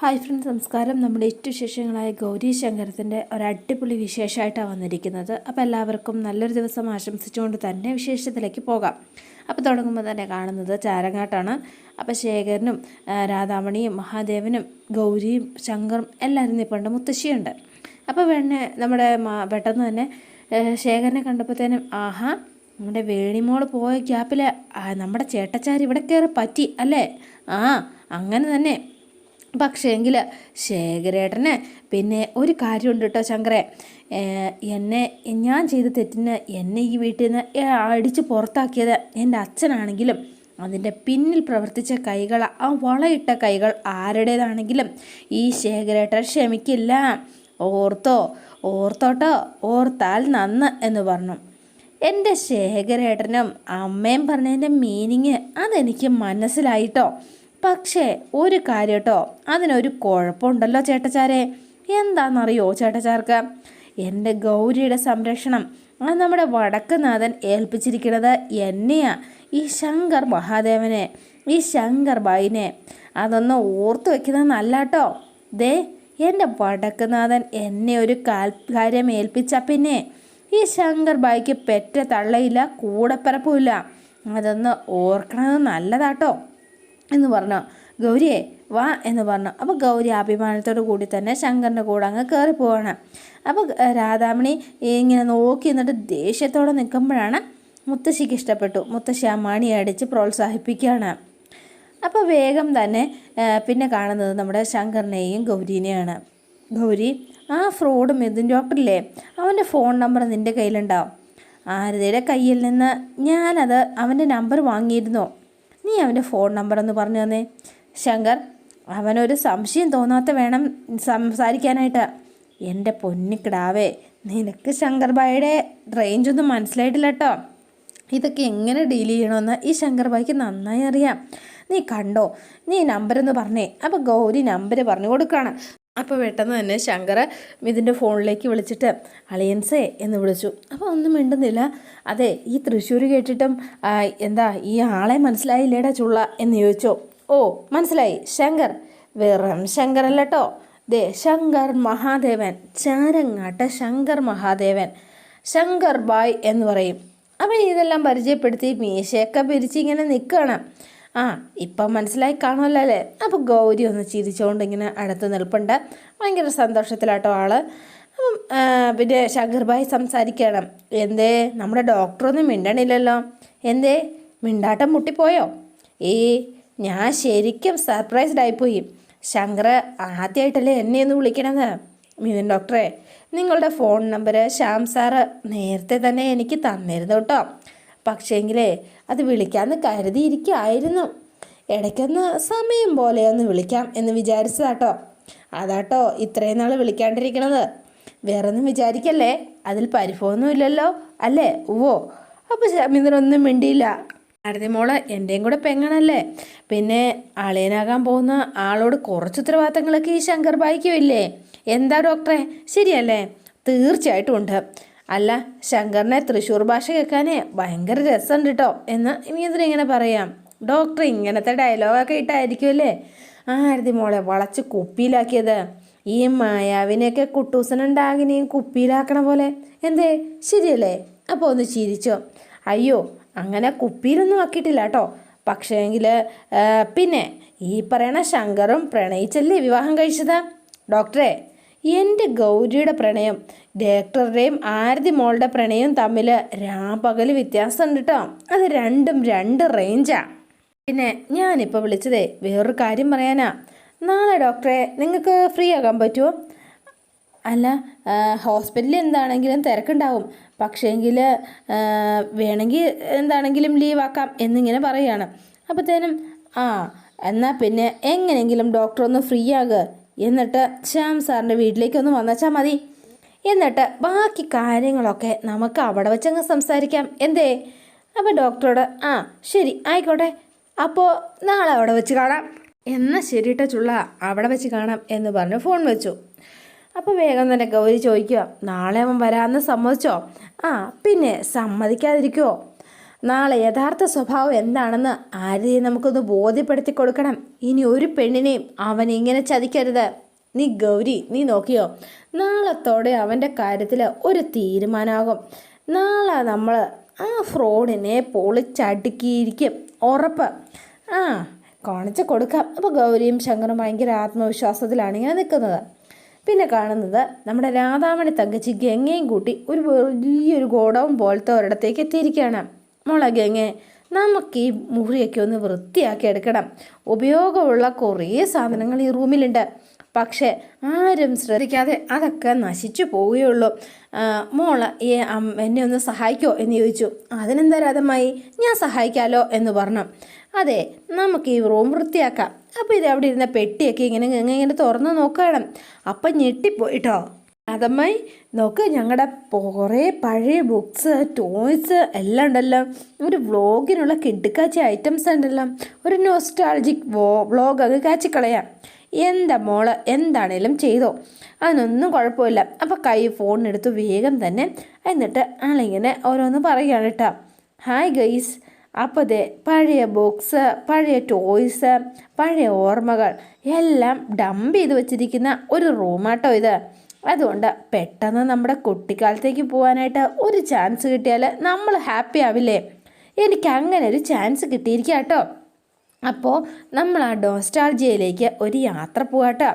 Hi friends നമസ്കാരം. നമ്മുടെ ഏറ്റവും വിശേഷങ്ങളായ ഗൗരി ശങ്കരത്തിന്റെ ഒരു അടിപൊളി വിശേഷമായിട്ടാണ് വന്നിരിക്കുന്നത്. അപ്പോൾ എല്ലാവർക്കും നല്ലൊരു ദിവസം ആശംസിച്ചുകൊണ്ട് തന്നെ വിശേഷത്തിലേക്ക് പോകാം. അപ്പോൾ തുടങ്ങുമ്പോൾ തന്നെ കാണുന്നത് ചാരങ്ങാട്ടാണ്. അപ്പോൾ ശേഖരനും രാധാമണിയും മഹാദേവനും ഗൗരിയും ശങ്കറും എല്ലാവരും നിൽപ്പുണ്ട് മുത്തശ്ശിയുണ്ട്. അപ്പോൾ വേണേ നമ്മുടെ പെട്ടെന്ന് തന്നെ ശേഖരനെ കണ്ടപ്പോഴത്തേനും ആഹാ നമ്മുടെ വേണിമോൾ പോയ ഗ്യാപ്പിൽ നമ്മുടെ ചേട്ടച്ചാർ ഇവിടെ കയറി പറ്റി അല്ലേ? ആ അങ്ങനെ തന്നെ. പക്ഷേ എങ്കിൽ ശേഖരേട്ടന് പിന്നെ ഒരു കാര്യമുണ്ട് കേട്ടോ ശങ്കരെ എന്നെ ഞാൻ ചെയ്ത തെറ്റിന് എന്നെ ഈ വീട്ടിൽ നിന്ന് അടിച്ച് പുറത്താക്കിയത് എന്റെ അച്ഛനാണെങ്കിലും അതിന്റെ പിന്നിൽ പ്രവർത്തിച്ച കൈകൾ ആ വളയിട്ട കൈകൾ ആരുടേതാണെങ്കിലും ഈ ശേഖരേട്ടൻ ക്ഷമിക്കില്ല. ഓർത്തോ ഓർത്തോട്ടോ ഓർത്താൽ നന്ന് എന്ന് പറഞ്ഞു. എന്റെ ശേഖരേട്ടനും അമ്മയും പറഞ്ഞതിന്റെ മീനിങ് അതെനിക്ക് മനസ്സിലായിട്ടോ പക്ഷേ ഒരു കാര്യം കേട്ടോ അതിനൊരു കുഴപ്പമുണ്ടല്ലോ ചേട്ടച്ചാരെ. എന്താണെന്നറിയോ ചേട്ടച്ചാർക്ക്? എന്റെ ഗൗരിയുടെ സംരക്ഷണം. അത് നമ്മുടെ വടക്കുനാഥൻ ഏൽപ്പിച്ചിരിക്കുന്നത് എന്നെയാ ഈ ശങ്കർ മഹാദേവനെ ഈ ശങ്കർ ബായിനെ. അതൊന്ന് ഓർത്തു വെക്കുന്നത് നല്ല കേട്ടോ ദേ എന്റെ വടക്കുനാഥൻ എന്നെ ഒരു കാൽ കാര്യം ഏൽപ്പിച്ച പിന്നെ ഈ ശങ്കർ ബായിക്ക് പെറ്റ തള്ളയില്ല കൂടപ്പിറപ്പുമില്ല. അതൊന്ന് ഓർക്കണത് നല്ലതാട്ടോ. എന്ന് പറഞ്ഞു. ഗൗരിയെ വാ എന്ന് പറഞ്ഞു. അപ്പോൾ ഗൗരി അഭിമാനത്തോടു കൂടി തന്നെ ശങ്കറിന്റെ കൂടെ അങ്ങ് കയറി പോവാണ്. അപ്പോൾ രാധാമണി ഇങ്ങനെ നോക്കി നിന്നിട്ട് ദേഷ്യത്തോടെ നിൽക്കുമ്പോഴാണ് മുത്തശ്ശിക്ക് ഇഷ്ടപ്പെട്ടു. മുത്തശ്ശി ആ മണി അടിച്ച് പ്രോത്സാഹിപ്പിക്കുകയാണ്. അപ്പോൾ വേഗം തന്നെ പിന്നെ കാണുന്നത് നമ്മുടെ ശങ്കറിനെയും ഗൗരീനെയാണ്. ഗൗരി ആ ഫ്രോഡ് മെതിൻ ഡോക്ടറില്ലേ അവന്റെ ഫോൺ നമ്പർ നിന്റെ കയ്യിലുണ്ടാവും. ആരതിയുടെ കയ്യിൽ നിന്ന് ഞാനത് അവന്റെ നമ്പർ വാങ്ങിയിരുന്നു. നീ അവന്റെ ഫോൺ നമ്പർ ഒന്ന് പറഞ്ഞു തന്നേ. ശങ്കർ അവനൊരു സംശയം തോന്നാത്ത വേണം സംസാരിക്കാനായിട്ട്. എന്റെ പൊന്നിക്കിടാവേ നിനക്ക് ശങ്കർ ബായുടെ റേഞ്ചൊന്നും മനസ്സിലായിട്ടില്ല കേട്ടോ ഇതൊക്കെ എങ്ങനെ ഡീൽ ചെയ്യണമെന്ന് ഈ ശങ്കർ ബായിക്ക് നന്നായി അറിയാം. നീ കണ്ടോ നീ നമ്പർ എന്ന് പറഞ്ഞേ. അപ്പോൾ ഗൗരി നമ്പർ പറഞ്ഞു കൊടുക്കുകയാണ്. അപ്പോൾ പെട്ടെന്ന് തന്നെ ശങ്കർ ഇതിന്റെ ഫോണിലേക്ക് വിളിച്ചിട്ട് അളിയൻസേ എന്ന് വിളിച്ചു. അപ്പോൾ ഒന്നും മിണ്ടുന്നില്ല. അതെ ഈ തൃശ്ശൂർ കേട്ടിട്ടും എന്താ ഈ ആളെ മനസ്സിലായില്ലേടാ ചുള്ള എന്ന് ചോദിച്ചോ. ഓ മനസ്സിലായി. ശങ്കർ. വെറും കേട്ടോ ദേ ശങ്കർ മഹാദേവൻ. ചാരങ്ങാട്ട ശങ്കർ മഹാദേവൻ. ശങ്കർ ബായ് എന്ന് പറയും. അപ്പോൾ ഇതെല്ലാം പരിചയപ്പെടുത്തി മീശയൊക്കെ പിരിച്ച് ഇങ്ങനെ നിൽക്കുകയാണ്. ആ ഇപ്പം മനസ്സിലായി കാണുമല്ലോ അല്ലേ അപ്പോൾ ഗൗരി ഒന്ന് ചിരിച്ചുകൊണ്ട് ഇങ്ങനെ അടുത്ത് നിൽപ്പുണ്ട്. ഭയങ്കര സന്തോഷത്തിലാട്ടോ ആൾ. അപ്പം പിന്നെ ശങ്കർബായി സംസാരിക്കണം. എന്തേ നമ്മുടെ ഡോക്ടറൊന്നും മിണ്ടണില്ലല്ലോ. എന്തേ മിണ്ടാട്ടം മുട്ടിപ്പോയോ? ഏ ഞാൻ ശരിക്കും സർപ്രൈസ്ഡ് ആയിപ്പോയി. ശങ്കർ ആദ്യമായിട്ടല്ലേ എന്നെ ഒന്ന് വിളിക്കണത്. മിഥുൻ ഡോക്ടറെ നിങ്ങളുടെ ഫോൺ നമ്പർ ശ്യാം സാറ് നേരത്തെ തന്നെ എനിക്ക് തന്നിരുന്നു കേട്ടോ. പക്ഷേങ്കിലേ അത് വിളിക്കാമെന്ന് കരുതിയിരിക്കുമായിരുന്നു ഇടയ്ക്കൊന്ന് സമയം പോലെ ഒന്ന് വിളിക്കാം എന്ന് വിചാരിച്ചതാട്ടോ. അതാട്ടോ ഇത്രയും നാൾ വിളിക്കാണ്ടിരിക്കണത്. വേറൊന്നും വിചാരിക്കല്ലേ? അതിൽ പരിഭവമൊന്നും ഇല്ലല്ലോ അല്ലേ? ഓ അപ്പോൾ ശമീന്ദ്രനൊന്നും മിണ്ടിയില്ല. അടുത്ത മോൾ എന്റെയും കൂടെ പെങ്ങണല്ലേ? പിന്നെ അളിയനാകാൻ പോകുന്ന ആളോട് കുറച്ച് ഉത്തരവാദിത്തങ്ങളൊക്കെ ഈ ശങ്കർ ബായിക്കും എന്താ ഡോക്ടറെ? ശരിയല്ലേ? തീർച്ചയായിട്ടും ഉണ്ട്. അല്ല ശങ്കറിനെ തൃശ്ശൂർ ഭാഷ കേൾക്കാനേ ഭയങ്കര രസമുണ്ട് കേട്ടോ എന്ന് ഇങ്ങനെ പറയാം. ഡോക്ടർ ഇങ്ങനത്തെ ഡയലോഗൊക്കെ ഇട്ടായിരിക്കുമല്ലേ ആരതി മോളെ വളച്ച് കുപ്പിയിലാക്കിയത്. ഈ മായാവിനെയൊക്കെ കുട്ടൂസനുണ്ടാകിനെയും കുപ്പിയിലാക്കണ പോലെ. എന്തേ? ശരിയല്ലേ? അപ്പോൾ ഒന്ന് ചിരിച്ചോ. അയ്യോ അങ്ങനെ കുപ്പിയിലൊന്നും ആക്കിയിട്ടില്ല കേട്ടോ പക്ഷേങ്കിൽ പിന്നെ ഈ പറയണ ശങ്കറും പ്രണയിച്ചല്ലേ വിവാഹം കഴിച്ചത്? ഡോക്ടറെ എന്റെ ഗൗരിയുടെ പ്രണയം ഡയറക്ടറുടെയും ആരതി മോളുടെ പ്രണയം തമ്മിൽ രാപകൽ വ്യത്യാസമുണ്ട് കേട്ടോ അത് രണ്ടും രണ്ട് റേഞ്ചാണ് പിന്നെ ഞാനിപ്പോൾ വിളിച്ചതേ വേറൊരു കാര്യം പറയാനാ. നാളെ ഡോക്ടറെ നിങ്ങൾക്ക് ഫ്രീ ആകാൻ പറ്റുമോ അല്ല ഹോസ്പിറ്റലിൽ എന്താണെങ്കിലും തിരക്കുണ്ടാവും. പക്ഷേങ്കിൽ വേണമെങ്കിൽ എന്താണെങ്കിലും ലീവ് ലീവാക്കാം എന്നിങ്ങനെ പറയുകയാണ് അപ്പോഴത്തേനും ആ എന്നാൽ പിന്നെ എങ്ങനെയെങ്കിലും ഡോക്ടർ ഒന്ന് ഫ്രീ ആകുക എന്നിട്ട് ശ്യാം സാറിന്റെ വീട്ടിലേക്ക് ഒന്ന് വന്നച്ചാൽ മതി. എന്നിട്ട് ബാക്കി കാര്യങ്ങളൊക്കെ നമുക്ക് അവിടെ വെച്ചങ്ങ് സംസാരിക്കാം. എന്തേ? അപ്പോൾ ഡോക്ടറോട് ആ ശരി ആയിക്കോട്ടെ. അപ്പോൾ നാളെ അവിടെ വെച്ച് കാണാം. എന്നാൽ ശരിയിട്ട ചുള്ള അവിടെ വെച്ച് കാണാം എന്ന് പറഞ്ഞ് ഫോൺ വെച്ചു. അപ്പോൾ വേഗം തന്നെ ഗൗരി ചോദിക്കുക നാളെ അവൻ വരാമെന്ന് സമ്മതിച്ചോ? ആ പിന്നെ സമ്മതിക്കാതിരിക്കുമോ നാളെ യഥാർത്ഥ സ്വഭാവം എന്താണെന്ന് ആരെയും നമുക്കൊന്ന് ബോധ്യപ്പെടുത്തി കൊടുക്കണം. ഇനി ഒരു പെണ്ണിനെയും അവൻ ഇങ്ങനെ ചതിക്കരുത്. നീ ഗൗരി നീ നോക്കിയോ? നാളത്തോടെ അവന്റെ കാര്യത്തിൽ ഒരു തീരുമാനമാകും. നാളെ നമ്മൾ ആ ഫ്രോഡിനെ പൊളിച്ചടുക്കിയിരിക്കും. ഉറപ്പ്. ആ കാണിച്ച് കൊടുക്കാം. അപ്പോൾ ഗൗരിയും ശങ്കറും ഭയങ്കര ആത്മവിശ്വാസത്തിലാണ് ഇങ്ങനെ നിൽക്കുന്നത്. പിന്നെ കാണുന്നത് നമ്മുടെ രാധാമണി തങ്കച്ചി ഗംഗയും കൂട്ടി ഒരു വലിയൊരു ഗോഡൗൺ പോലത്തെ ഒരിടത്തേക്ക് എത്തിയിരിക്കുകയാണ്. മോളെ ഗംഗെ നമുക്ക് ഈ മുറിയൊക്കെ ഒന്ന് വൃത്തിയാക്കി എടുക്കണം. ഉപയോഗമുള്ള കുറേ സാധനങ്ങൾ ഈ റൂമിലുണ്ട്. പക്ഷേ ആരും ശ്രദ്ധിക്കാതെ അതൊക്കെ നശിച്ചു പോവുകയുള്ളൂ. മോൾ ഈ എന്നെ ഒന്ന് സഹായിക്കോ എന്ന് ചോദിച്ചു. അതിനെന്താ രാധമായി ഞാൻ സഹായിക്കാലോ എന്ന് പറഞ്ഞു. അതെ നമുക്ക് ഈ റൂം വൃത്തിയാക്കാം. അപ്പോൾ ഇത് അവിടെ ഇരുന്ന പെട്ടിയൊക്കെ ഇങ്ങനെ ഇങ്ങനെ തുറന്ന് നോക്കണം അപ്പം ഞെട്ടിപ്പോയിട്ടോ അതമ്മായി നോക്ക് ഞങ്ങളുടെ കുറേ പഴയ ബുക്സ് ടോയ്സ് എല്ലാം ഉണ്ടല്ലോ. ഒരു വ്ളോഗിനുള്ള കിടുക്കാച്ചി ഐറ്റംസ് ഉണ്ടല്ലോ. ഒരു നോസ്റ്റാളജിക് വോ വ്ളോഗ് അങ്ങ് കാച്ചിക്കളയാം. എന്താ മോൾ എന്താണേലും ചെയ്തോ. അതിനൊന്നും കുഴപ്പമില്ല. അപ്പോൾ കൈ ഫോണിനെടുത്ത് വേഗം തന്നെ എന്നിട്ട് ആളിങ്ങനെ ഓരോന്ന് പറയുകയാണ് കേട്ടോ. ഹായ് ഗൈസ് അപ്പോൾ അതെ പഴയ ബുക്സ് പഴയ ടോയ്സ് പഴയ ഓർമ്മകൾ എല്ലാം ഡംപ് ചെയ്ത് വെച്ചിരിക്കുന്ന ഒരു റൂമാട്ടോ ഇത്. അതുകൊണ്ട് പെട്ടെന്ന് നമ്മുടെ കുട്ടിക്കാലത്തേക്ക് പോകാനായിട്ട് ഒരു ചാൻസ് കിട്ടിയാൽ നമ്മൾ ഹാപ്പി ആവില്ലേ? എനിക്ക് അങ്ങനെ ഒരു ചാൻസ് കിട്ടിയിരിക്കുക കേട്ടോ. അപ്പോൾ നമ്മൾ ആ ഡോസ്റ്റാൾജിയയിലേക്ക് ഒരു യാത്ര പോകാട്ടോ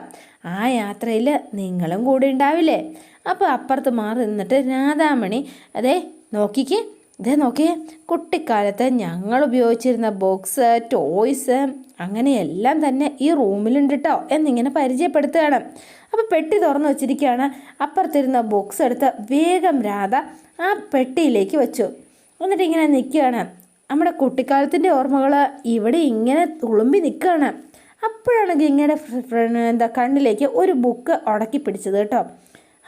ആ യാത്രയിൽ നിങ്ങളും കൂടെ ഉണ്ടാവില്ലേ? അപ്പോൾ അപ്പുറത്ത് മാറി നിന്നിട്ട് രാധാമണി അതെ നോക്കിക്ക് ഇതേ നോക്കിയേ കുട്ടിക്കാലത്ത് ഞങ്ങൾ ഉപയോഗിച്ചിരുന്ന ബോക്സ് ടോയ്സ് അങ്ങനെയെല്ലാം തന്നെ ഈ റൂമിലുണ്ട് കേട്ടോ എന്നിങ്ങനെ പരിചയപ്പെടുത്തുകയാണ്. അപ്പോൾ പെട്ടി തുറന്നു വെച്ചിരിക്കുകയാണ്. അപ്പുറത്തിരുന്ന ബോക്സ് എടുത്ത് വേഗം രാധ ആ പെട്ടിയിലേക്ക് വെച്ചു. എന്നിട്ട് ഇങ്ങനെ നിൽക്കുകയാണ്. നമ്മുടെ കുട്ടിക്കാലത്തിന്റെ ഓർമ്മകൾ ഇവിടെ ഇങ്ങനെ തുളുമ്പി നിൽക്കുകയാണ്. അപ്പോഴാണ് ഗംഗയുടെ എന്താ കണ്ണിലേക്ക് ഒരു ബുക്ക് ഉടക്കി പിടിച്ചത് കേട്ടോ.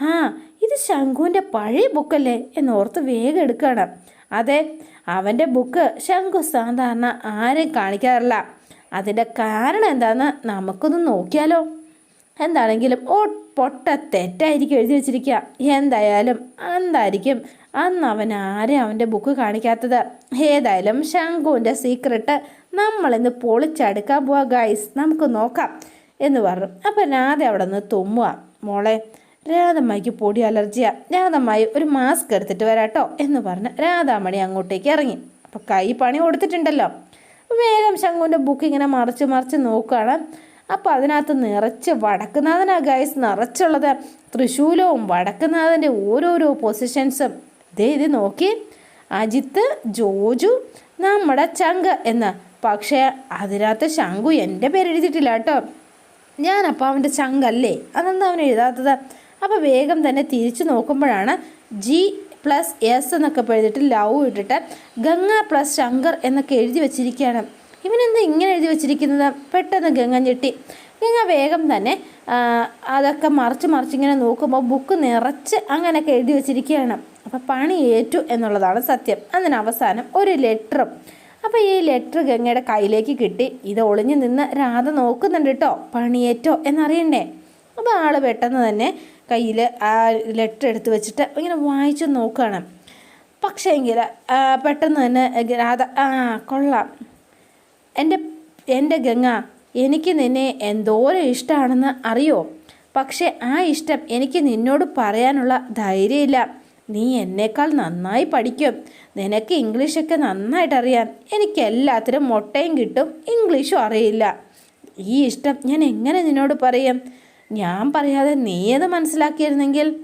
ആ ഇത് ശംഖുവിന്റെ പഴയ ബുക്കല്ലേ? എന്നോർത്ത് വേഗം എടുക്കുകയാണ്. അതെ അവന്റെ ബുക്ക് ശംഖു സാധാരണ ആരെയും കാണിക്കാറില്ല. അതിന്റെ കാരണം എന്താണെന്ന് നമുക്കൊന്ന് നോക്കിയാലോ? എന്താണെങ്കിലും ഓ പൊട്ട തെറ്റായിരിക്കും എഴുതി വെച്ചിരിക്കുക. എന്തായാലും എന്തായിരിക്കും അന്ന് അവൻ ആരെയും അവന്റെ ബുക്ക് കാണിക്കാത്തത്? ഏതായാലും ശംഖുവിന്റെ സീക്രട്ട് നമ്മളിന്ന് പൊളിച്ചടുക്കാൻ പോവാ ഗൈസ് നമുക്ക് നോക്കാം എന്ന് പറഞ്ഞു. അപ്പം രാധ അവിടെ നിന്ന് തുമ്മുക മോളെ രാധമ്മയ്ക്ക് പൊടി അലർജിയാ. രാധമ്മായി ഒരു മാസ്ക് എടുത്തിട്ട് വരാട്ടോ എന്ന് പറഞ്ഞ് രാധാമണി അങ്ങോട്ടേക്ക് ഇറങ്ങി. അപ്പം കൈ പണി കൊടുത്തിട്ടുണ്ടല്ലോ. വേഗം ശംഖുവിന്റെ ബുക്ക് ഇങ്ങനെ മറിച്ച് മറിച്ച് നോക്കുകയാണ് അപ്പോൾ അതിനകത്ത് നിറച്ച് വടക്കുനാഥനാ ഗൈസ് നിറച്ചുള്ളത് തൃശൂലവും വടക്കുനാഥന്റെ ഓരോരോ പൊസിഷൻസും ഇതേ ഇത് നോക്കി. അജിത്ത് ജോജു നമ്മുടെ ചങ്ക് എന്ന്. പക്ഷേ അതിനകത്ത് ശങ്കു എന്റെ പേര് എഴുതിയിട്ടില്ല കേട്ടോ. ഞാനപ്പോൾ അവന്റെ ചങ്കല്ലേ? അതെന്താ അവൻ എഴുതാത്തത്? അപ്പോൾ വേഗം തന്നെ തിരിച്ചു നോക്കുമ്പോഴാണ് ജി പ്ലസ് എസ് എന്നൊക്കെ എഴുതിയിട്ട് ലവ് ഇട്ടിട്ട് ഗംഗ പ്ലസ് ശങ്കർ എന്നൊക്കെ എഴുതി വെച്ചിരിക്കുകയാണ്. ഇവനെന്താ ഇങ്ങനെ എഴുതി വെച്ചിരിക്കുന്നത്? പെട്ടെന്ന് ഗംഗ ഞെട്ടി. ഗംഗ വേഗം തന്നെ അതൊക്കെ മറിച്ച് ഇങ്ങനെ നോക്കുമ്പോൾ ബുക്ക് നിറച്ച് അങ്ങനെയൊക്കെ എഴുതി വെച്ചിരിക്കുകയാണ്. അപ്പോൾ പണി ഏറ്റു എന്നുള്ളതാണ് സത്യം. അതിന് അവസാനം ഒരു ലെറ്ററും. അപ്പോൾ ഈ ലെറ്റർ ഗംഗയുടെ കയ്യിലേക്ക് കിട്ടി. ഇത് ഒളിഞ്ഞു നിന്ന് രാധ നോക്കുന്നുണ്ട് കേട്ടോ പണിയേറ്റോ എന്നറിയണ്ടേ? അപ്പോൾ ആൾ പെട്ടെന്ന് തന്നെ കയ്യിൽ ആ ലെറ്റർ എടുത്ത് വെച്ചിട്ട് ഇങ്ങനെ വായിച്ചു നോക്കുകയാണ്. പക്ഷേ എങ്കിൽ പെട്ടെന്ന് തന്നെ രാധ ആ കൊള്ളാം. എന്റെ എന്റെ ഗംഗ എനിക്ക് നിന്നെ എന്തോരം ഇഷ്ടമാണെന്ന് അറിയോ? പക്ഷെ ആ ഇഷ്ടം എനിക്ക് നിന്നോട് പറയാനുള്ള ധൈര്യമില്ല. നീ എന്നേക്കാൾ നന്നായി പഠിക്കും. നിനക്ക് ഇംഗ്ലീഷൊക്കെ നന്നായിട്ട് അറിയാം എനിക്ക് എല്ലാത്തിനും മുട്ടയും കിട്ടും ഇംഗ്ലീഷും അറിയില്ല. ഈ ഇഷ്ടം ഞാൻ എങ്ങനെ നിന്നോട് പറയും? ഞാൻ പറയാതെ നീ അത് മനസ്സിലാക്കിയിരുന്നെങ്കിൽ?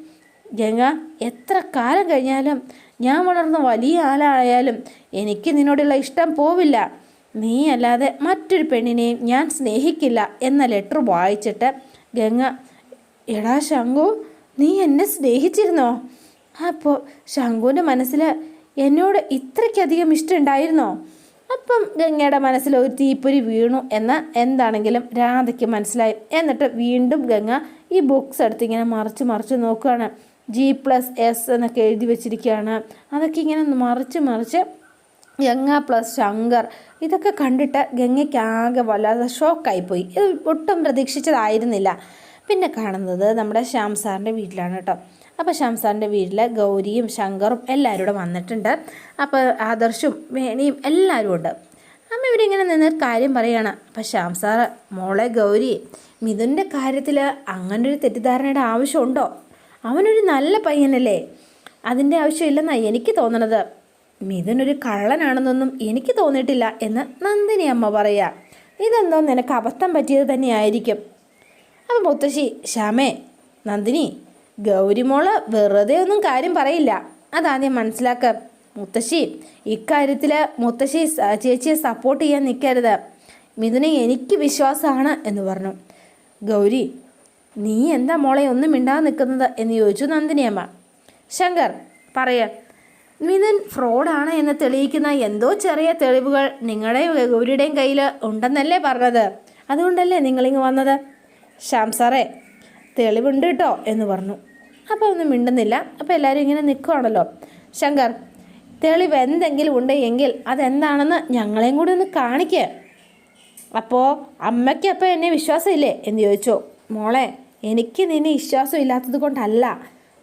ഗംഗ എത്ര കാലം കഴിഞ്ഞാലും ഞാൻ വളർന്ന വലിയ ആളായാലും എനിക്ക് നിന്നോടുള്ള ഇഷ്ടം പോവില്ല. നീ അല്ലാതെ മറ്റൊരു പെണ്ണിനെയും ഞാൻ സ്നേഹിക്കില്ല എന്ന ലെറ്റർ വായിച്ചിട്ട് ഗംഗ എടാ ശംഖു നീ എന്നെ സ്നേഹിച്ചിരുന്നോ? അപ്പോൾ ശംഖുവിന്റെ മനസ്സിൽ എന്നോട് ഇത്രയ്ക്കധികം ഇഷ്ടമുണ്ടായിരുന്നോ? അപ്പം ഗംഗയുടെ മനസ്സിൽ ഒരു തീപ്പൊരി വീണു എന്ന് എന്താണെങ്കിലും രാധയ്ക്ക് മനസ്സിലായി. എന്നിട്ട് വീണ്ടും ഗംഗ ഈ ബുക്സ് എടുത്ത് ഇങ്ങനെ മറിച്ച് മറിച്ച് നോക്കുകയാണ് ജി പ്ലസ് എസ് എന്നൊക്കെ എഴുതി വെച്ചിരിക്കുകയാണ്. അതൊക്കെ ഇങ്ങനെ മറിച്ച് മറിച്ച് ഗംഗ പ്ലസ് ശങ്കർ. ഇതൊക്കെ കണ്ടിട്ട് ഗംഗയ്ക്ക് ആകെ വല്ലാതെ ഷോക്കായിപ്പോയി. ഇത് ഒട്ടും പ്രതീക്ഷിച്ചതായിരുന്നില്ല. പിന്നെ കാണുന്നത് നമ്മുടെ ശ്യാം സാറിന്റെ വീട്ടിലാണ് കേട്ടോ. അപ്പോൾ ശ്യാം സാറിന്റെ വീട്ടിൽ ഗൗരിയും ശങ്കറും എല്ലാവരും കൂടെ വന്നിട്ടുണ്ട്. അപ്പോൾ ആദർശും വേണിയും എല്ലാവരും ഉണ്ട്. അമ്മ ഇവരിങ്ങനെ നിന്ന് കാര്യം പറയുകയാണ് അപ്പം ശ്യാം സാർ മോളെ ഗൗരി മിഥുന്റെ കാര്യത്തിൽ അങ്ങനെ ഒരു തെറ്റിദ്ധാരണയുടെ ആവശ്യമുണ്ടോ? അവനൊരു നല്ല പയ്യനല്ലേ? അതിന്റെ ആവശ്യമില്ലെന്നാണ് എനിക്ക് തോന്നണത്. മിഥുൻ ഒരു കള്ളനാണെന്നൊന്നും എനിക്ക് തോന്നിയിട്ടില്ല എന്ന് നന്ദിനി അമ്മ പറയാ. ഇതെന്തോ നിനക്ക് അബദ്ധം പറ്റിയത് തന്നെയായിരിക്കും. അപ്പം മുത്തശ്ശി ശ്യാമേ നന്ദിനി ഗൗരിമോൾ വെറുതെ ഒന്നും കാര്യം പറയില്ല. അതാദ്യം മനസ്സിലാക്ക. മുത്തശ്ശി ഇക്കാര്യത്തിൽ മുത്തശ്ശി ചേച്ചിയെ സപ്പോർട്ട് ചെയ്യാൻ നിൽക്കരുത് മിഥുനെ എനിക്ക് വിശ്വാസമാണ് എന്ന് പറഞ്ഞു. ഗൗരി നീ എന്താ മോളെ ഒന്നും മിണ്ടാതെ നിൽക്കുന്നത് എന്ന് ചോദിച്ചു നന്ദിനിയമ്മ ശങ്കർ പറയ. മിഥുൻ ഫ്രോഡാണ് എന്ന് തെളിയിക്കുന്ന എന്തോ ചെറിയ തെളിവുകൾ നിങ്ങളുടെ ഗൗരിയുടെയും കയ്യിൽ ഉണ്ടെന്നല്ലേ പറഞ്ഞത്. അതുകൊണ്ടല്ലേ നിങ്ങളിങ്ങ് വന്നത്? ശ്യാം സാറേ തെളിവുണ്ട് കേട്ടോ എന്ന് പറഞ്ഞു. അപ്പോൾ ഒന്നും മിണ്ടുന്നില്ല. അപ്പോൾ എല്ലാവരും ഇങ്ങനെ നിൽക്കുവാണല്ലോ ശങ്കർ തെളിവ് എന്തെങ്കിലും ഉണ്ട് എങ്കിൽ അതെന്താണെന്ന് ഞങ്ങളെയും കൂടി ഒന്ന് കാണിക്കുക അപ്പോൾ അമ്മയ്ക്ക് അപ്പോൾ എന്നെ വിശ്വാസമില്ലേ എന്ന് ചോദിച്ചു. മോളെ എനിക്ക് നിന്നെ വിശ്വാസം ഇല്ലാത്തത് കൊണ്ടല്ല.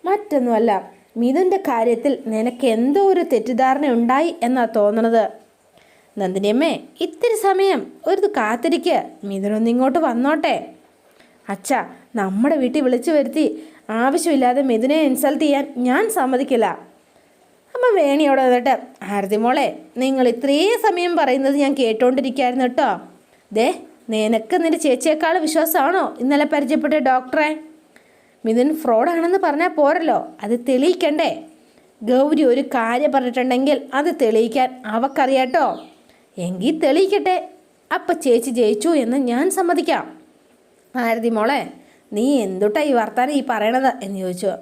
മറ്റൊന്നുമല്ല. മിഥുന്റെ കാര്യത്തിൽ നിനക്ക് എന്തോ ഒരു തെറ്റിദ്ധാരണ ഉണ്ടായി എന്നാ തോന്നണത്. നന്ദിനിയമ്മേ ഇത്തിരി സമയം ഒരു കാത്തിരിക്കുക മിഥുനൊന്ന് ഇങ്ങോട്ട് വന്നോട്ടെ. അച്ഛ നമ്മുടെ വീട്ടിൽ വിളിച്ചു വരുത്തി ആവശ്യമില്ലാതെ മിഥുനെ ഇൻസൾട്ട് ചെയ്യാൻ ഞാൻ സമ്മതിക്കില്ല. അപ്പം വേണിയോടെ വന്നിട്ട് ആരതി മോളെ നിങ്ങൾ ഇത്രയും സമയം പറയുന്നത് ഞാൻ കേട്ടോണ്ടിരിക്കായിരുന്നു കേട്ടോ ദേ നിനക്ക് നിന്റെ ചേച്ചിയേക്കാൾ വിശ്വാസമാണോ ഇന്നലെ പരിചയപ്പെട്ട ഡോക്ടറെ മിഥുൻ ഫ്രോഡാണെന്ന് പറഞ്ഞാൽ പോരല്ലോ. അത് തെളിയിക്കണ്ടേ? ഗൗരി ഒരു കാര്യം പറഞ്ഞിട്ടുണ്ടെങ്കിൽ അത് തെളിയിക്കാൻ അവക്കറിയാട്ടോ. എങ്കിൽ തെളിയിക്കട്ടെ. അപ്പം ചേച്ചി ജയിച്ചു എന്ന് ഞാൻ സമ്മതിക്കാം. ആരതി മോളെ നീ എന്തുട്ടാ ഈ വർത്താനം ഈ പറയണത് എന്ന് ചോദിച്ചു.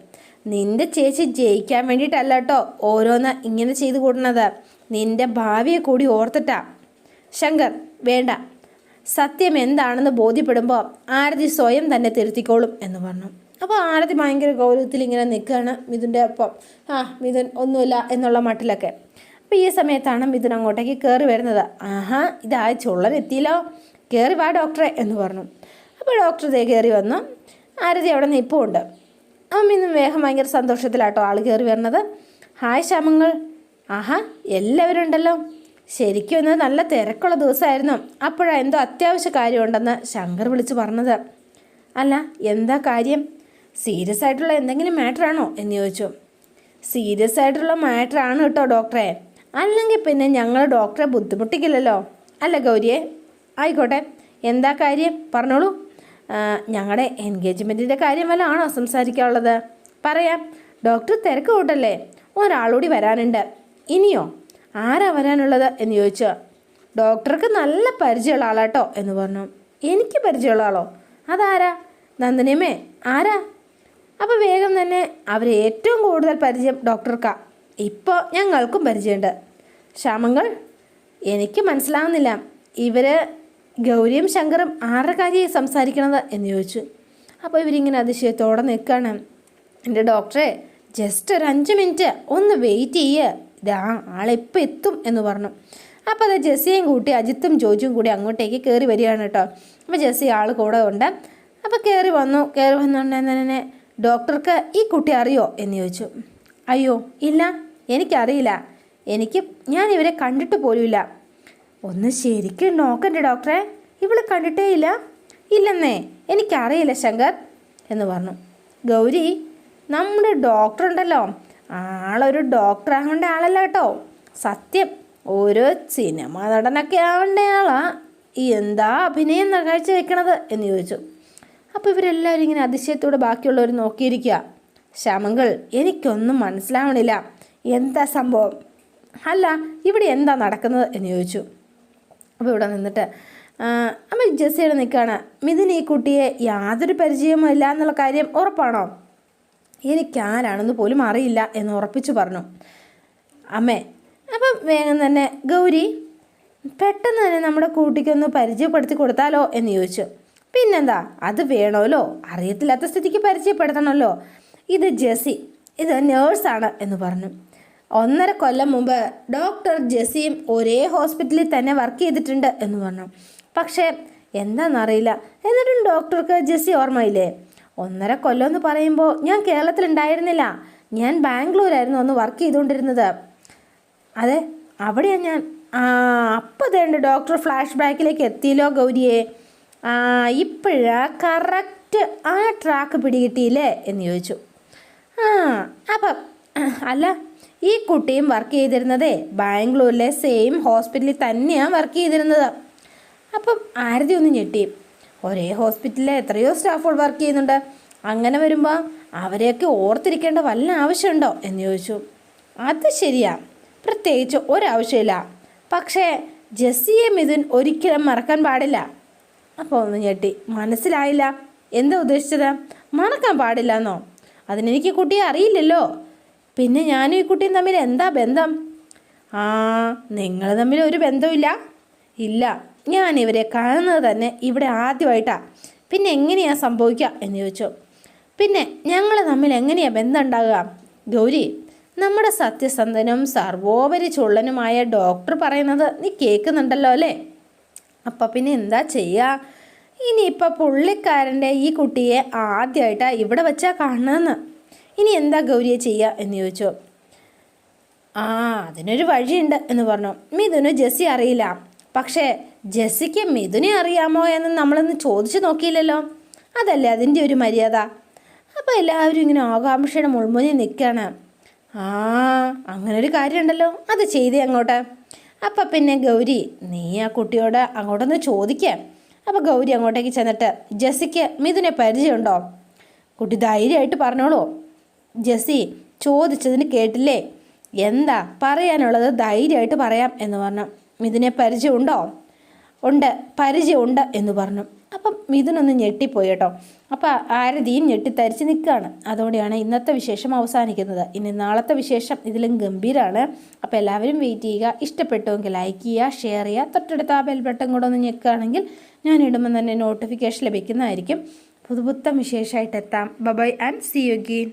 നിന്റെ ചേച്ചി ജയിക്കാൻ വേണ്ടിയിട്ടല്ല കേട്ടോ ഓരോന്ന് ഇങ്ങനെ ചെയ്തു കൂടണത്. നിന്റെ ഭാവിയെ കൂടി ഓർത്തിട്ടാ. ശങ്കർ വേണ്ട. സത്യം എന്താണെന്ന് ബോധ്യപ്പെടുമ്പോൾ ആരതി സ്വയം തന്നെ തിരുത്തിക്കോളും എന്ന് പറഞ്ഞു. അപ്പോൾ ആരതി ഭയങ്കര ഗൗരവത്തിൽ ഇങ്ങനെ നിൽക്കുകയാണ് മിഥുന്റെ ഒപ്പം. ആ മിഥുൻ ഒന്നുമില്ല എന്നുള്ള മട്ടിലൊക്കെ. അപ്പോൾ ഈ സമയത്താണ് മിഥുൻ അങ്ങോട്ടേക്ക് കയറി വരുന്നത്. ആഹാ ഇതാ ചുള്ളൻ എത്തിയില്ലോ. കയറി വാ ഡോക്ടറെ എന്ന് പറഞ്ഞു. അപ്പോൾ ഡോക്ടർ ദേ കയറി വന്നു. ആരതി അവിടെ നിൽപ്പുണ്ട് അപ്പം ഇന്നും വേഗം ഭയങ്കര സന്തോഷത്തിലാട്ടോ ആൾ കയറി വരുന്നത്. ഹായ് ശ്യാമങ്ങൾ. ആഹാ എല്ലാവരും ഉണ്ടല്ലോ. ശരിക്കും ഇന്ന് നല്ല തിരക്കുള്ള ദിവസമായിരുന്നു. അപ്പോഴാണ് എന്തോ അത്യാവശ്യ കാര്യമുണ്ടെന്ന് ശങ്കർ വിളിച്ച് പറഞ്ഞത്. അല്ല എന്താ കാര്യം? സീരിയസ് ആയിട്ടുള്ള എന്തെങ്കിലും മാറ്റർ ആണോ എന്ന് ചോദിച്ചു. സീരിയസ് ആയിട്ടുള്ള മാറ്റർ ആണ് കേട്ടോ ഡോക്ടറെ. അല്ലെങ്കിൽ പിന്നെ ഞങ്ങൾ ഡോക്ടറെ ബുദ്ധിമുട്ടിക്കില്ലല്ലോ. അല്ല ഗൗരിയെ ആയിക്കോട്ടെ. എന്താ കാര്യം? പറഞ്ഞോളൂ. ഞങ്ങളുടെ എൻഗേജ്മെന്റിന്റെ കാര്യം വല്ല ആണോ സംസാരിക്കാനുള്ളത്? പറയാം. ഡോക്ടർ തിരക്ക് കൂട്ടല്ലേ? ഒരാളൂടി വരാനുണ്ട്. ഇനിയോ? ആരാ വരാനുള്ളത് എന്ന് ചോദിച്ചു. ഡോക്ടർക്ക് നല്ല പരിചയമുള്ള ആളാട്ടോ എന്ന് പറഞ്ഞു. എനിക്ക് പരിചയമുള്ള ആളോ? അതാരാ? നന്ദിനിയമ്മേ ആരാ? അപ്പോൾ വേഗം തന്നെ അവർ ഏറ്റവും കൂടുതൽ പരിചയം ഡോക്ടർക്കാ. ഇപ്പോൾ ഞങ്ങൾക്കും പരിചയമുണ്ട്. ക്ഷാമങ്ങൾ? എനിക്ക് മനസ്സിലാവുന്നില്ല. ഇവർ ഗൗരിയും ശങ്കറും ആരുടെ കാര്യമായി സംസാരിക്കണത് എന്ന് ചോദിച്ചു. അപ്പോൾ ഇവരിങ്ങനെ അതിശയത്തോടെ നിൽക്കുകയാണ് എന്റെ ഡോക്ടറെ ജസ്റ്റ് ഒരു അഞ്ച് മിനിറ്റ് ഒന്ന് വെയിറ്റ് ചെയ്യുക ഇതാ ആളിപ്പോൾ എത്തും എന്ന് പറഞ്ഞു. അപ്പോൾ അത് ജെസ്സിയും കൂട്ടി അജിത്തും ജോജും കൂടി അങ്ങോട്ടേക്ക് കയറി വരികയാണ് കേട്ടോ. അപ്പോൾ ജെസ്സി ആൾ കൂടെ ഉണ്ട്. അപ്പോൾ കയറി വന്നു. കയറി വന്നുകൊണ്ട് തന്നെ ഡോക്ടർക്ക് ഈ കുട്ടി അറിയോ എന്ന് ചോദിച്ചു. അയ്യോ ഇല്ല എനിക്കറിയില്ല. എനിക്ക് ഞാൻ ഇവരെ കണ്ടിട്ട് പോലുമില്ല. ഒന്ന് ശരിക്കും നോക്കണ്ടേ ഡോക്ടറെ. ഇവളെ കണ്ടിട്ടേ ഇല്ല. ഇല്ലെന്നേ എനിക്കറിയില്ല ശങ്കർ എന്ന് പറഞ്ഞു. ഗൗരി നമ്മുടെ ഡോക്ടർ ഉണ്ടല്ലോ. ആളൊരു ഡോക്ടർ ആവേണ്ട ആളല്ല കേട്ടോ. സത്യം ഓരോ സിനിമ നടനൊക്കെ ആവേണ്ട ആളാ എന്താ അഭിനയം കാഴ്ച വെക്കണത് എന്ന് ചോദിച്ചു. അപ്പോൾ ഇവരെല്ലാവരും ഇങ്ങനെ അതിശയത്തോടെ ബാക്കിയുള്ളവർ നോക്കിയിരിക്കുക ശ്യാമങ്കൾ എനിക്കൊന്നും മനസ്സിലാവണില്ല. എന്താ സംഭവം? അല്ല ഇവിടെ എന്താ നടക്കുന്നത് എന്ന് ചോദിച്ചു. അപ്പോൾ ഇവിടെ നിന്നിട്ട് അമ്മ ജെസ്സിയുടെ നിൽക്കുകയാണ്. മിഥുൻ ഈ കുട്ടിയെ യാതൊരു പരിചയമോ ഇല്ല എന്നുള്ള കാര്യം ഉറപ്പാണോ? എനിക്ക് ആരാണെന്ന് പോലും അറിയില്ല എന്ന് ഉറപ്പിച്ചു പറഞ്ഞു. അമ്മേ അപ്പം വേഗം തന്നെ ഗൗരി പെട്ടെന്ന് തന്നെ നമ്മുടെ കൂട്ടിക്കൊന്ന് പരിചയപ്പെടുത്തി കൊടുത്താലോ? എന്ന് ചോദിച്ചു. പിന്നെന്താ? അത് വേണമല്ലോ അറിയത്തില്ലാത്ത സ്ഥിതിക്ക് പരിചയപ്പെടുത്തണമല്ലോ? ഇത് ജെസി ഇത് നേഴ്സാണ് എന്ന് പറഞ്ഞു. ഒന്നര കൊല്ലം മുമ്പ് ഡോക്ടർ ജെസിയും ഒരേ ഹോസ്പിറ്റലിൽ തന്നെ വർക്ക് ചെയ്തിട്ടുണ്ട് എന്ന് പറഞ്ഞു. പക്ഷേ എന്താണെന്നറിയില്ല എന്നിട്ടും ഡോക്ടർക്ക് ജെസ്സി ഓർമ്മയില്ലേ? ഒന്നര കൊല്ലം എന്ന് പറയുമ്പോൾ ഞാൻ കേരളത്തിലുണ്ടായിരുന്നില്ല. ഞാൻ ബാംഗ്ലൂരായിരുന്നു അന്ന് വർക്ക് ചെയ്തുകൊണ്ടിരുന്നത്. അതെ അവിടെയാണ് ഞാൻ. ആ അപ്പം തേണ്ട ഡോക്ടർ ഫ്ലാഷ് ബാക്കിലേക്ക് എത്തിയല്ലോ ഗൗരിയെ. ഇപ്പോഴാ കറക്റ്റ് ആ ട്രാക്ക് പിടികിട്ടിയില്ലേ എന്ന് ചോദിച്ചു. ആ അപ്പം അല്ല ഈ കുട്ടിയും വർക്ക് ചെയ്തിരുന്നതേ ബാംഗ്ലൂരിലെ സെയിം ഹോസ്പിറ്റലിൽ തന്നെയാണ് വർക്ക് ചെയ്തിരുന്നത്. അപ്പം ആരതി ഒന്ന് ഞെട്ടി. ഒരേ ഹോസ്പിറ്റലിൽ എത്രയോ സ്റ്റാഫുകൾ വർക്ക് ചെയ്യുന്നുണ്ട്. അങ്ങനെ വരുമ്പോൾ അവരെയൊക്കെ ഓർത്തിരിക്കേണ്ട വല്ല ആവശ്യമുണ്ടോ എന്ന് ചോദിച്ചു. അത് ശരിയാ പ്രത്യേകിച്ച് ഒരാവശ്യമില്ല. പക്ഷേ ജസ്സിയെ മിഥുൻ ഒരിക്കലും മറക്കാൻ പാടില്ല. അപ്പോൾ ഒന്ന് ഞെട്ടി. മനസ്സിലായില്ല. എന്താ ഉദ്ദേശിച്ചത്? മറക്കാൻ പാടില്ല എന്നോ അതിനെനിക്ക് കുട്ടിയെ അറിയില്ലല്ലോ. പിന്നെ ഞാനും ഈ കുട്ടിയും തമ്മിൽ എന്താ ബന്ധം? ആ നിങ്ങൾ തമ്മിൽ ഒരു ബന്ധമില്ല ഇല്ല. ഞാൻ ഇവരെ കാണുന്നത് തന്നെ ഇവിടെ ആദ്യമായിട്ടാണ് പിന്നെ എങ്ങനെയാ സംഭവിക്കുക എന്ന് ചോദിച്ചു. പിന്നെ ഞങ്ങൾ തമ്മിൽ എങ്ങനെയാ ബന്ധം ഉണ്ടാകുക? ഗൗരി നമ്മുടെ സത്യസന്ധനും സർവോപരി ചുള്ളനുമായ ഡോക്ടർ പറയുന്നത് നീ കേൾക്കുന്നുണ്ടല്ലോ അല്ലേ? അപ്പം പിന്നെ എന്താ ചെയ്യുക ഇനിയിപ്പോൾ പുള്ളിക്കാരന്റെ ഈ കുട്ടിയെ ആദ്യമായിട്ടാണ് ഇവിടെ വെച്ചാൽ കാണുന്നതെന്ന് ഇനി എന്താ ഗൗരിയെ ചെയ്യുക എന്ന് ചോദിച്ചു. ആ അതിനൊരു വഴിയുണ്ട് എന്ന് പറഞ്ഞു. മിഥുന് ജെസ്സി അറിയില്ല. പക്ഷേ ജെസ്സിക്ക് മിഥുനെ അറിയാമോ എന്ന് നമ്മളൊന്ന് ചോദിച്ചു നോക്കിയില്ലല്ലോ. അതല്ലേ അതിന്റെ ഒരു മര്യാദ? അപ്പോൾ എല്ലാവരും ഇങ്ങനെ ആകാംക്ഷയുടെ മുൾമുനി നിൽക്കുകയാണ് ആ അങ്ങനൊരു കാര്യമുണ്ടല്ലോ. അത് ചെയ്തേ അങ്ങോട്ട്. അപ്പം പിന്നെ ഗൗരി നീ ആ കുട്ടിയോട് അങ്ങോട്ടൊന്ന് ചോദിക്കാം. അപ്പോൾ ഗൗരി അങ്ങോട്ടേക്ക് ചെന്നിട്ട് ജെസ്സിക്ക് മിഥുനെ പരിചയമുണ്ടോ? കുട്ടി ധൈര്യമായിട്ട് പറഞ്ഞോളൂ. ജെസ്സി ചോദിച്ചതിന് കേട്ടില്ലേ? എന്താ പറയാനുള്ളത് ധൈര്യമായിട്ട് പറയാം എന്ന് പറഞ്ഞു. മിഥുനെ പരിചയമുണ്ടോ? ഉണ്ട് പരിചയമുണ്ട് എന്ന് പറഞ്ഞു. അപ്പം മിഥുനൊന്ന് ഞെട്ടിപ്പോയി കേട്ടോ. അപ്പം ആരതിയും ഞെട്ടിത്തരിച്ച് നിൽക്കുകയാണ് അതോടെയാണ് ഇന്നത്തെ വിശേഷം അവസാനിക്കുന്നത്. ഇനി നാളത്തെ വിശേഷം ഇതിലും ഗംഭീരമാണ് അപ്പോൾ എല്ലാവരും വെയിറ്റ് ചെയ്യുക. ഇഷ്ടപ്പെട്ടുവെങ്കിൽ ലൈക്ക് ചെയ്യുക ഷെയർ ചെയ്യുക. തൊട്ടടുത്ത ആ ബെൽ ബട്ടൺ കൂടെ ഒന്ന് ഞെക്കുകയാണെങ്കിൽ ഞാൻ ഇടുമ്പോൾ തന്നെ നോട്ടിഫിക്കേഷൻ ലഭിക്കുന്നതായിരിക്കും. പുതുപുത്തം വിശേഷമായിട്ട് എത്താം. Bye bye and see you again